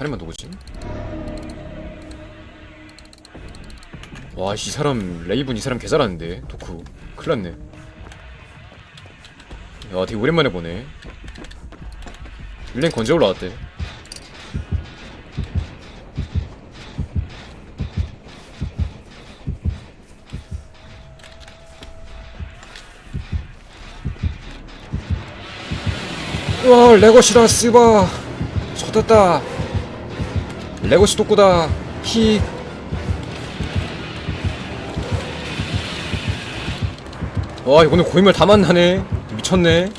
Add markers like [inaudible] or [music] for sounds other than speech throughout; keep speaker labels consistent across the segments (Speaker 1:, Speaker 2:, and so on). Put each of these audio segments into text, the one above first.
Speaker 1: 살인마 누구지? 와, 이 사람 레이븐 이 사람 개 잘하는데 도쿠 큰일 났네. 야, 되게 오랜만에 보네. 릴랭 언제 올라왔대? 와 레고시다 쓰바 젖었다 레고시 독구다 히 와, 오늘 고인물 다 만나네. 미쳤네.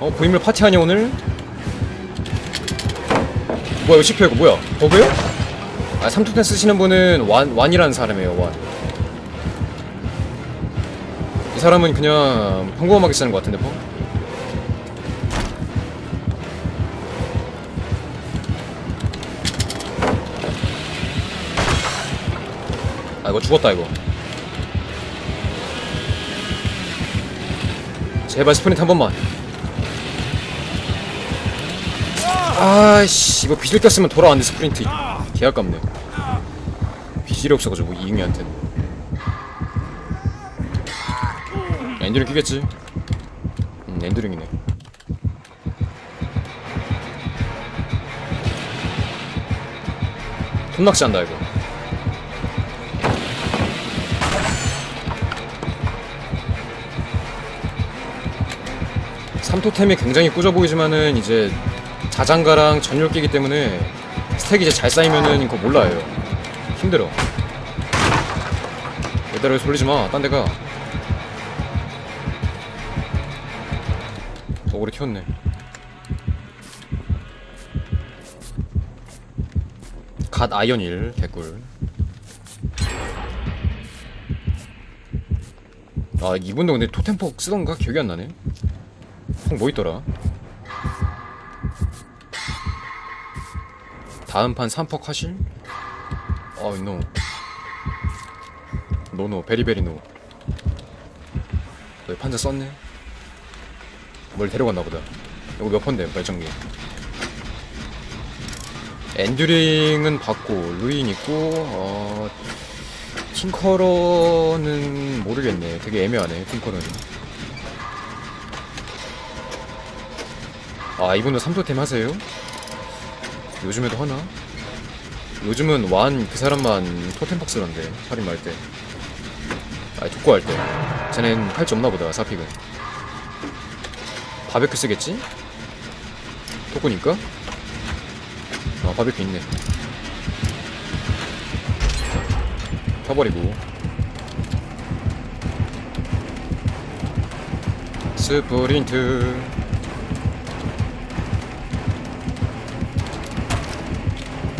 Speaker 1: 어, 고인물 파티하냐, 오늘? 뭐야, 이거 CPO 이거 뭐야? 버그요? 아, 삼투텐 쓰시는 분은 완, 완이라는 사람이에요, 완. 이 사람은 그냥 평범하게 쓰는 것 같은데, 뭐? 아, 이거 죽었다, 이거. 제발 스프린트 한 번만. 아이씨, 이거 비질 꼈으면 돌아왔는데 스프린트. 개 아깝네. 비질이 없어가지고 이응이한테는. 엔드링 끼겠지? 음, 엔드링이네. 톤낚시 한다 이거. 삼토템이 굉장히 꾸져 보이지만은 이제 자장가랑 전율 끼기 때문에 스택이 이제 잘 쌓이면은 그거 몰라요. 힘들어. 여기다가 돌리지 마. 딴 데가. 오래 키웠네. 갓 아이언 1 개꿀. 아 이분도 근데 토템폭 쓰던가 기억이 안 나네. 폭뭐 있더라? 다음 판 3폭 하실? 어이 노. 노노. 베리베리 노. 너희 판자 썼네? 뭘 데려갔나 보다. 이거 몇 펀데 발전기? 엔듀링은 받고 루인 있고 어 팅커러는 모르겠네. 되게 애매하네 팅커러는 아 이분도 삼토템 하세요? 요즘에도 하나? 요즘은 완 그 사람만 토템박 쓰던데 살인 말때 아니 독고 할때 쟤넨 팔찌 없나 보다 사픽은 바베큐 쓰겠지? 독고니까? 아 바베큐 있네 켜버리고 스프린트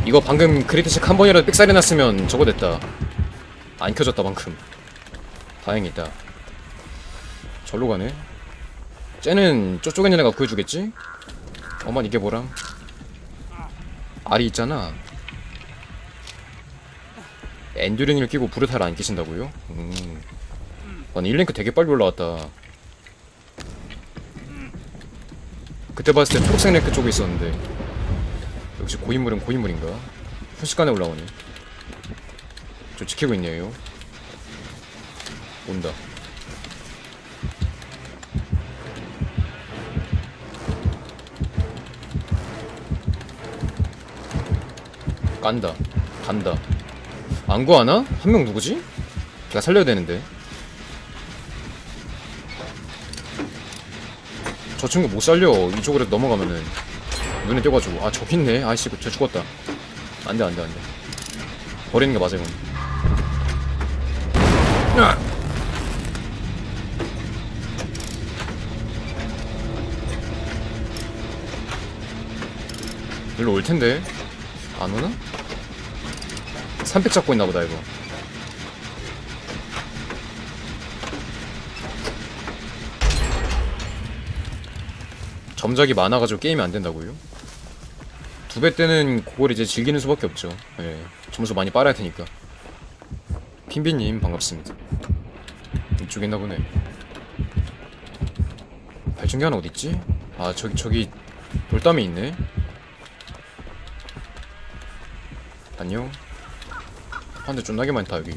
Speaker 1: 이거 방금 크리트식 한 번이라도 삑사리 났으면 저거 됐다. 안 켜졌다 방금. 다행이다. 절로 가네. 쟤는 저쪽에 있는 애가 구해주겠지? 어만 이게 뭐람? 알이 있잖아. 엔듀링을 끼고 부르타를 안 끼신다고요? 음. 아니 1랭크 되게 빨리 올라왔다. 그때 봤을 때 초록색 랭크 쪽에 있었는데 역시 고인물은 고인물인가? 순식간에 올라오네. 저 지키고 있네요. 온다. 깐다. 간다. 안 구하나? 한 명 누구지? 걔가 살려야 되는데. 저 친구 못 살려. 이쪽으로 넘어가면은. 눈에 띄어가지고. 아 저기 있네. 아이씨 저 죽었다. 안돼 안돼 안돼. 버리는 게 맞아 이건 야! 일로 올 텐데. 안 오나? 3픽 잡고 있나 보다 이거. 점작이 많아가지고 게임이 안 된다고요? 두배 때는 그걸 이제 즐기는 수밖에 없죠. 예, 점수 많이 빨아야 되니까. 핀비님 반갑습니다. 이쪽에 있나 보네. 발전기 하나 어디 있지? 아 저기 저기 돌담이 있네. 안녕 한대 존나게 많다 여기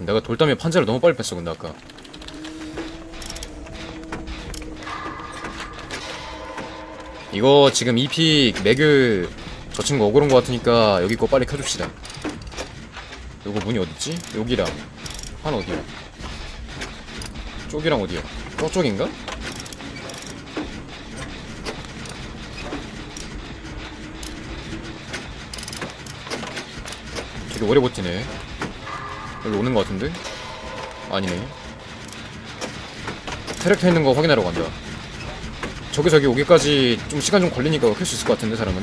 Speaker 1: 내가 돌담에 판자를 너무 빨리 뺐어 근데 아까 이거 지금 EP 매그 저 친구 억울한 거 같으니까 여기 거 빨리 켜줍시다 요거 문이 어딨지? 여기랑 한 어디야? 쪽이랑 어디야? 저쪽인가? 되게 오래 버티네 여기 오는 거 같은데? 아니네 트랙터 있는 거 확인하러 간다 저기 저기 오기까지 좀 시간 좀 걸리니까 켤수 있을 것 같은데 사람은?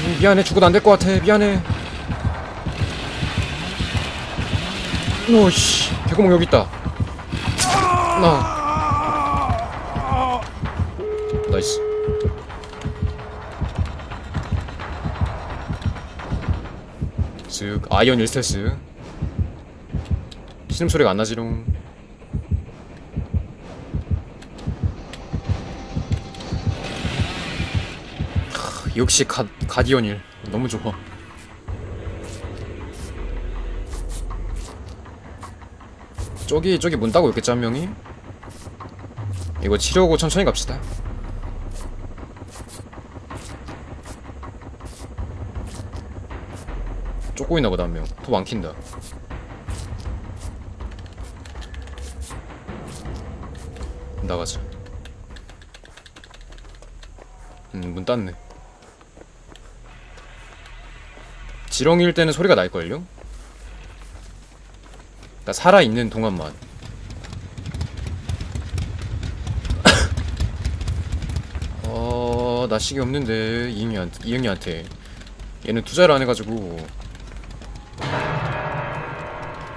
Speaker 1: 음, 미안해. 죽어도 안 될 것 같아. 미안해. 오씨. 개구멍 여기 있다. 나. 나이스. 즉 아이언 1스텔스. 신음소리가 안 나지롱 역시 가, 가디언 1 너무 좋아. 저기 저기 문 따고 있겠지 한 명이? 이거 치료하고 천천히 갑시다. 쫓고 있나 보다 한명톱 안 킨다. 나가자. 음 문 땄네 지렁이일 때는 소리가 날걸요? 그니까 살아있는 동안만 [coughs] 어... 나 시계 없는데 이응이한테 이응이한테 얘는 투자를 안 해가지고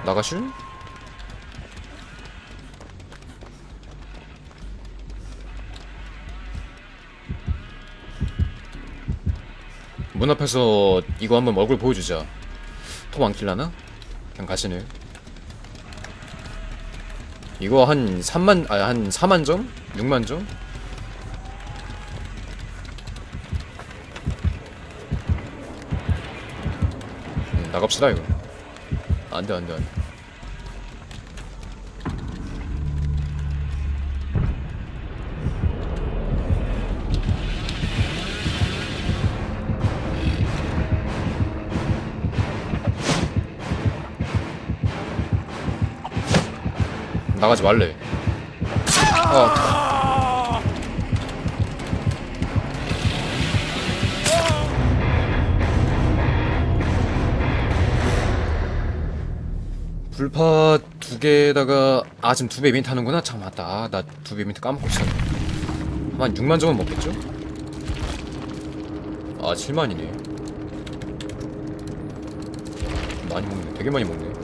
Speaker 1: 나가실? 문 앞에서 이거 한번 얼굴 보여주자 톱안 킬라나? 그냥 가시네 이거 한 3만 아 한 4만 점? 6만 점? 음, 나갑시다 이거 안돼 안돼 안돼 나가지 말래. 아 불파 두 개에다가 아 지금 두 배 이벤트 하는구나? 참 맞다. 나두 배 이벤트 까먹고 있었네. 한 6만 점은 먹겠죠? 아 7만이네. 많이 먹네. 되게 많이 먹네